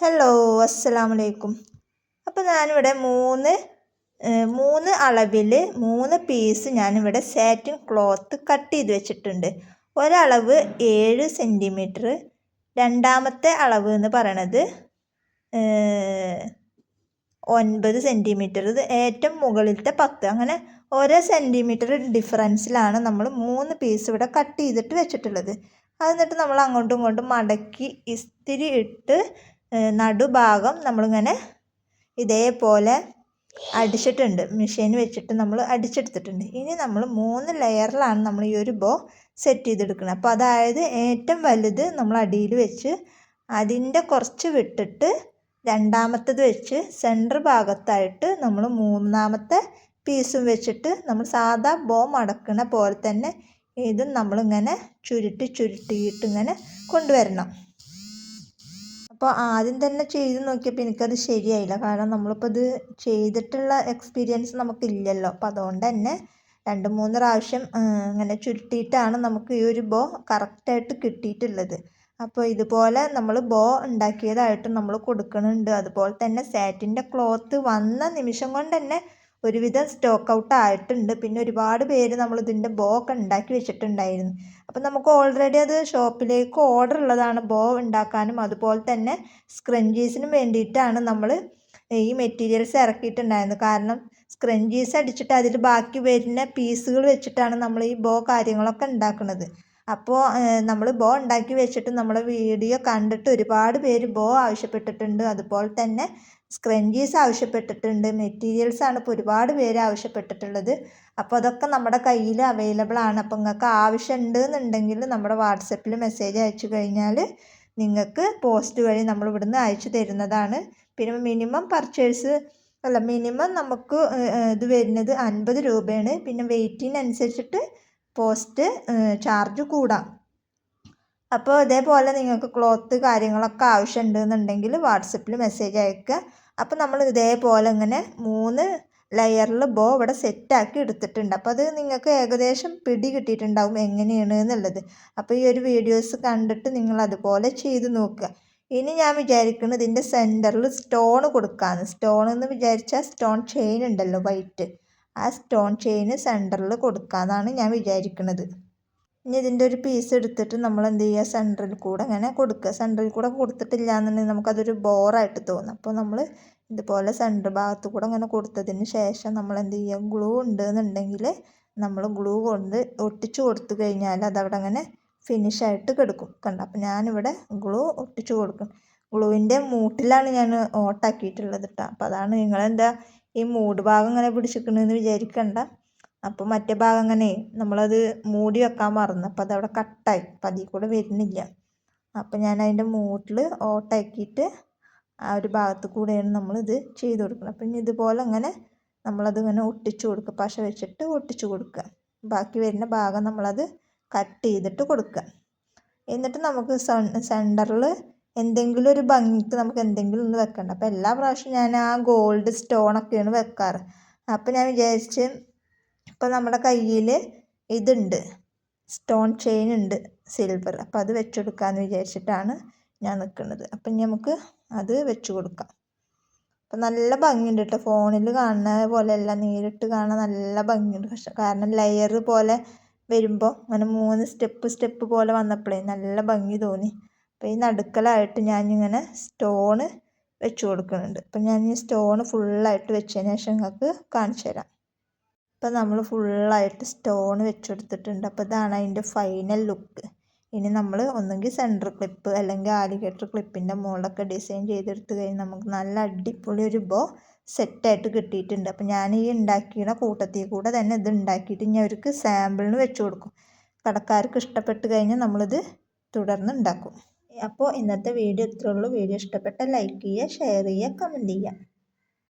Hello അസ്സലാമു അലൈക്കും അപ്പോൾ ഞാനിവിടെ മൂന്ന് മൂന്ന് അളവിൽ മൂന്ന് പീസ് ഞാനിവിടെ സാറ്റിൻ ക്ലോത്ത് കട്ട് ചെയ്ത് വെച്ചിട്ടുണ്ട്. ഒരളവ് ഏഴ് സെന്റിമീറ്റർ രണ്ടാമത്തെ അളവ് എന്ന് പറയണത് ഒൻപത് സെന്റിമീറ്റർ ഇത് ഏറ്റവും മുകളിലത്തെ പത്ത്. അങ്ങനെ ഓരോ സെന്റിമീറ്റർ ഡിഫറൻസിലാണ് നമ്മൾ മൂന്ന് പീസ് ഇവിടെ കട്ട് ചെയ്തിട്ട് വെച്ചിട്ടുള്ളത്. അത് എന്നിട്ട് നമ്മൾ അങ്ങോട്ടും ഇങ്ങോട്ടും മടക്കി ഇസ്തിരി ഇട്ട് നടുഭാഗം നമ്മളിങ്ങനെ ഇതേപോലെ അടിച്ചിട്ടുണ്ട്. മെഷീൻ വെച്ചിട്ട് നമ്മൾ അടിച്ചെടുത്തിട്ടുണ്ട്. ഇനി നമ്മൾ മൂന്ന് ലെയറിലാണ് നമ്മൾ ഈ ഒരു ബോ സെറ്റ് ചെയ്തെടുക്കുന്നത് അപ്പോൾ അതായത് ഏറ്റവും വലുത് നമ്മൾ അടിയിൽ വെച്ച് അതിന്റെ കുറച്ച് വിട്ടിട്ട് രണ്ടാമത്തത് വെച്ച് സെന്റർ ഭാഗത്തായിട്ട് നമ്മൾ മൂന്നാമത്തെ പീസും വെച്ചിട്ട് നമ്മൾ സാധാ ബോ മടക്കണ പോലെ തന്നെ ഇതും നമ്മളിങ്ങനെ ചുരുട്ടി ചുരുട്ടിയിട്ട് ഇങ്ങനെ കൊണ്ടുവരണം. അപ്പോൾ ആദ്യം തന്നെ ചെയ്ത് നോക്കിയപ്പോൾ എനിക്കത് ശരിയായില്ല. കാരണം നമ്മളിപ്പോൾ ഇത് ചെയ്തിട്ടുള്ള എക്സ്പീരിയൻസ് നമുക്കില്ലല്ലോ. അപ്പോൾ അതുകൊണ്ട് തന്നെ രണ്ട് മൂന്ന് പ്രാവശ്യം ഇങ്ങനെ ചുരുട്ടിയിട്ടാണ് നമുക്ക് ഈ ഒരു ബോ കറക്റ്റായിട്ട് കിട്ടിയിട്ടുള്ളത്. അപ്പോൾ ഇതുപോലെ നമ്മൾ ബോ ഉണ്ടാക്കിയതായിട്ട് നമ്മൾ കൊടുക്കുന്നുണ്ട് അതുപോലെ തന്നെ സാറ്റിന്റെ ക്ലോത്ത് വന്ന നിമിഷം കൊണ്ട് തന്നെ ഒരുവിധം സ്റ്റോക്ക് ഔട്ട് ആയിട്ടുണ്ട്. പിന്നെ ഒരുപാട് പേര് നമ്മൾ ഇതിന്റെ ബോ ഒക്കെ ഉണ്ടാക്കി വെച്ചിട്ടുണ്ടായിരുന്നു. അപ്പം നമുക്ക് ഓൾറെഡി അത് ഷോപ്പിലേക്ക് ഓർഡർ ഉള്ളതാണ്. ബോ ഉണ്ടാക്കാനും അതുപോലെ തന്നെ സ്ക്രഞ്ചീസിനും വേണ്ടിയിട്ടാണ് നമ്മൾ ഈ മെറ്റീരിയൽസ് ഇറക്കിയിട്ടുണ്ടായിരുന്നത്. കാരണം സ്ക്രഞ്ചീസ് അടിച്ചിട്ട് അതിൽ ബാക്കി വരുന്ന പീസുകൾ വെച്ചിട്ടാണ് നമ്മൾ ഈ ബോ കാര്യങ്ങളൊക്കെ ഉണ്ടാക്കുന്നത്. അപ്പോൾ നമ്മൾ ബോ ഉണ്ടാക്കി വെച്ചിട്ട് നമ്മൾ വീഡിയോ കണ്ടിട്ട് ഒരുപാട് പേര് ബോ ആവശ്യപ്പെട്ടിട്ടുണ്ട്. അതുപോലെ തന്നെ സ്ക്രഞ്ചീസ് ആവശ്യപ്പെട്ടിട്ടുണ്ട്. മെറ്റീരിയൽസ് ആണ് ഇപ്പോൾ ഒരുപാട് പേര് ആവശ്യപ്പെട്ടിട്ടുള്ളത്. അപ്പോൾ അതൊക്കെ നമ്മുടെ കയ്യിൽ അവൈലബിൾ ആണ്. അപ്പോൾ നിങ്ങൾക്ക് ആവശ്യമുണ്ട് എന്നുണ്ടെങ്കിൽ നമ്മുടെ വാട്സപ്പിൽ മെസ്സേജ് അയച്ചു കഴിഞ്ഞാൽ നിങ്ങൾക്ക് പോസ്റ്റ് വഴി നമ്മൾ ഇവിടുന്ന് അയച്ചു തരുന്നതാണ്. പിന്നെ മിനിമം പർച്ചേസ് അല്ല മിനിമം നമുക്ക് ഇത് വരുന്നത് അൻപത് രൂപയാണ്. പിന്നെ വെയിറ്റിനനുസരിച്ചിട്ട് പോസ്റ്റ് ചാർജ് കൂടാം. അപ്പോൾ ഇതേപോലെ നിങ്ങൾക്ക് ക്ലോത്ത് കാര്യങ്ങളൊക്കെ ആവശ്യമുണ്ട് എന്നുണ്ടെങ്കിൽ വാട്സപ്പിൽ മെസ്സേജ് അയക്കുക അപ്പോൾ നമ്മൾ ഇതേപോലെ ഇങ്ങനെ മൂന്ന് ലെയറിൽ ബോ ഇവിടെ സെറ്റാക്കി എടുത്തിട്ടുണ്ട്. അപ്പോൾ അത് നിങ്ങൾക്ക് ഏകദേശം പിടി കിട്ടിയിട്ടുണ്ടാവും എങ്ങനെയാണ് എന്നുള്ളത്. അപ്പോൾ ഈ ഒരു വീഡിയോസ് കണ്ടിട്ട് നിങ്ങൾ അതുപോലെ ചെയ്ത് നോക്കുക. ഇനി ഞാൻ വിചാരിക്കുന്നത് ഇതിന്റെ സെന്ററിൽ സ്റ്റോൺ കൊടുക്കാമെന്ന് സ്റ്റോൺ എന്ന് വിചാരിച്ചാൽ സ്റ്റോൺ ചെയിൻ ഉണ്ടല്ലോ വൈറ്റ് ആ സ്റ്റോൺ ചെയിന് സെന്ററിൽ കൊടുക്കാമെന്നാണ് ഞാൻ വിചാരിക്കുന്നത് ഇനി ഇതിന്റെ ഒരു പീസ് എടുത്തിട്ട് നമ്മൾ എന്ത് ചെയ്യുക? സെന്ററിൽ കൂടെ അങ്ങനെ കൊടുക്കുക. സെന്ററിൽ കൂടെ കൊടുത്തിട്ടില്ല എന്നുണ്ടെങ്കിൽ നമുക്കതൊരു ബോറായിട്ട് തോന്നും. അപ്പോൾ നമ്മൾ ഇതുപോലെ സെന്റർ ഭാഗത്ത് കൂടെ അങ്ങനെ കൊടുത്തതിന് ശേഷം നമ്മൾ എന്ത് ചെയ്യുക? ഗ്ലൂ ഉണ്ട് എന്നുണ്ടെങ്കിൽ നമ്മൾ ഗ്ലൂ കൊണ്ട് ഒട്ടിച്ചു കൊടുത്തു കഴിഞ്ഞാൽ അതവിടെ അങ്ങനെ ഫിനിഷായിട്ട് കിടക്കും. കണ്ട? അപ്പം ഞാനിവിടെ ഗ്ലൂ ഒട്ടിച്ചു കൊടുക്കും. ഗ്ലൂവിന്റെ മൂട്ടിലാണ് ഞാൻ ഓട്ടാക്കിയിട്ടുള്ളത് കേട്ടോ അപ്പോൾ അതാണ് നിങ്ങളെന്താ ഈ മൂട് ഭാഗം ഇങ്ങനെ പിടിച്ചിരിക്കണമെന്ന് വിചാരിക്കണ്ട. അപ്പോൾ മറ്റേ ഭാഗം അങ്ങനെ നമ്മളത് മൂടി വെക്കാൻ മറന്നു. അപ്പോൾ അതവിടെ കട്ടായി. അപ്പം അതിൽ കൂടെ വരുന്നില്ല. അപ്പോൾ ഞാൻ അതിന്റെ മൂട്ടിൽ ഓട്ടാക്കിയിട്ട് ആ ഒരു ഭാഗത്ത് കൂടെയാണ് നമ്മളിത് ചെയ്ത് കൊടുക്കുന്നത് അപ്പം ഇനി ഇതുപോലെ അങ്ങനെ നമ്മളത് ഇങ്ങനെ ഒട്ടിച്ചു കൊടുക്കുക. പശ വെച്ചിട്ട് ഒട്ടിച്ചു കൊടുക്കുക. ബാക്കി വരുന്ന ഭാഗം നമ്മളത് കട്ട് ചെയ്തിട്ട് കൊടുക്കുക. എന്നിട്ട് നമുക്ക് സെന്ററിൽ എന്തെങ്കിലും ഒരു ഭംഗിക്ക് നമുക്ക് എന്തെങ്കിലും ഒന്ന് വെക്കണ്ട. അപ്പോൾ എല്ലാ പ്രാവശ്യവും ഞാൻ ആ ഗോൾഡ് സ്റ്റോണൊക്കെയാണ് വെക്കാറ്. അപ്പോൾ ഞാൻ വിചാരിച്ച് ഇപ്പോൾ നമ്മുടെ കയ്യിൽ ഇതുണ്ട്. സ്റ്റോൺ ചെയിൻ ഉണ്ട് സിൽവർ അപ്പോൾ അത് വെച്ച് കൊടുക്കാമെന്ന് വിചാരിച്ചിട്ടാണ് ഞാൻ നിൽക്കുന്നത് അപ്പം നമുക്ക് അത് വെച്ച് കൊടുക്കാം. അപ്പം നല്ല ഭംഗിയുണ്ട് കേട്ടോ ഫോണിൽ കാണുന്ന പോലെ പോലെയല്ല നേരിട്ട് കാണാൻ നല്ല ഭംഗിയുണ്ട്. പക്ഷെ കാരണം ലെയർ പോലെ വരുമ്പോൾ അങ്ങനെ മൂന്ന് സ്റ്റെപ്പ് സ്റ്റെപ്പ് പോലെ വന്നപ്പോഴേ നല്ല ഭംഗി തോന്നി. അപ്പോൾ ഈ നടുക്കലായിട്ട് ഞാനിങ്ങനെ സ്റ്റോണ് വെച്ച് കൊടുക്കുന്നുണ്ട്. അപ്പം ഞാൻ ഈ സ്റ്റോൺ ഫുള്ളായിട്ട് വെച്ചതിന് ശേഷം നിങ്ങൾക്ക് കാണിച്ചു തരാം. ഇപ്പം നമ്മൾ ഫുള്ളായിട്ട് സ്റ്റോൺ വെച്ചെടുത്തിട്ടുണ്ട് അപ്പോൾ ഇതാണ് അതിന്റെ ഫൈനൽ ലുക്ക് ഇനി നമ്മൾ ഒന്നുകിൽ സെന്റർ ക്ലിപ്പ് അല്ലെങ്കിൽ ആലിഗേറ്റർ ക്ലിപ്പിന്റെ മുകളിലൊക്കെ ഡിസൈൻ ചെയ്തെടുത്ത് കഴിഞ്ഞാൽ നമുക്ക് നല്ല അടിപൊളി ഒരു ബോ സെറ്റായിട്ട് കിട്ടിയിട്ടുണ്ട്. അപ്പം ഞാൻ ഈ ഉണ്ടാക്കിയ കൂട്ടത്തിൽ കൂടെ തന്നെ ഇത് ഉണ്ടാക്കിയിട്ട് ഞാൻ അവർക്ക് സാമ്പിളിന് വെച്ച് കൊടുക്കും. കടക്കാർക്ക് ഇഷ്ടപ്പെട്ട് കഴിഞ്ഞാൽ നമ്മളിത് തുടർന്ന് ഉണ്ടാക്കും. അപ്പോൾ ഇന്നത്തെ വീഡിയോ ഇത്രയുള്ളൂ വീഡിയോ ഇഷ്ടപ്പെട്ട ലൈക്ക് ചെയ്യുക ഷെയർ ചെയ്യുക കമന്റ് ചെയ്യുക.